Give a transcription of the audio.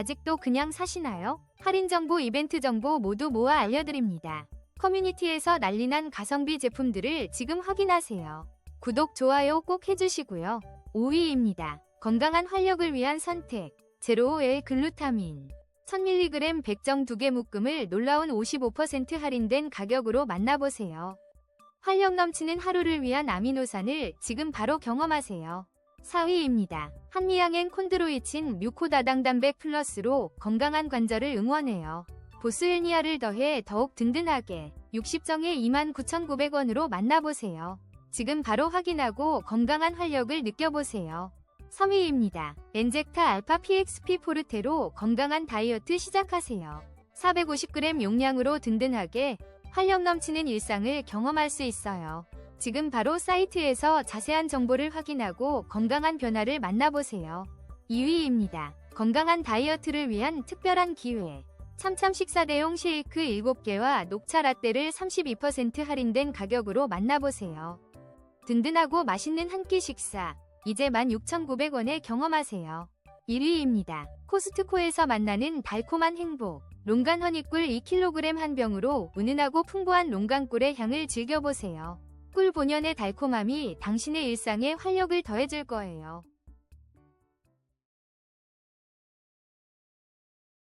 아직도 그냥 사시나요? 할인 정보, 이벤트 정보 모두 모아 알려드립니다. 커뮤니티에서 난리난 가성비 제품들을 지금 확인하세요. 구독, 좋아요 꼭 해주시고요. 5위입니다. 건강한 활력을 위한 선택. 제로엘 글루타민. 1000mg 백정 2개 묶음을 놀라운 55% 할인된 가격으로 만나보세요. 활력 넘치는 하루를 위한 아미노산을 지금 바로 경험하세요. 4위입니다. 한미양행 콘드로이친 뮤코다당 단백 플러스로 건강한 관절을 응원해요. 보스헬니아를 더해 더욱 든든하게 60정에 29,900원으로 만나보세요. 지금 바로 확인하고 건강한 활력을 느껴보세요. 3위입니다. 엔젝타 알파 PXP 포르테로 건강한 다이어트 시작하세요. 450g 용량으로 든든하게 활력 넘치는 일상을 경험할 수 있어요. 지금 바로 사이트에서 자세한 정보를 확인하고 건강한 변화를 만나보세요. 2위입니다. 건강한 다이어트를 위한 특별한 기회. 참참 식사 대용 쉐이크 7개와 녹차 라떼를 32% 할인된 가격으로 만나보세요. 든든하고 맛있는 한 끼 식사. 이제 16,900원에 경험하세요. 1위입니다. 코스트코에서 만나는 달콤한 행복. 롱간 허니꿀 2kg 한 병으로 은은하고 풍부한 롱간꿀의 향을 즐겨보세요. 꿀 본연의 달콤함이 당신의 일상에 활력을 더해줄 거예요.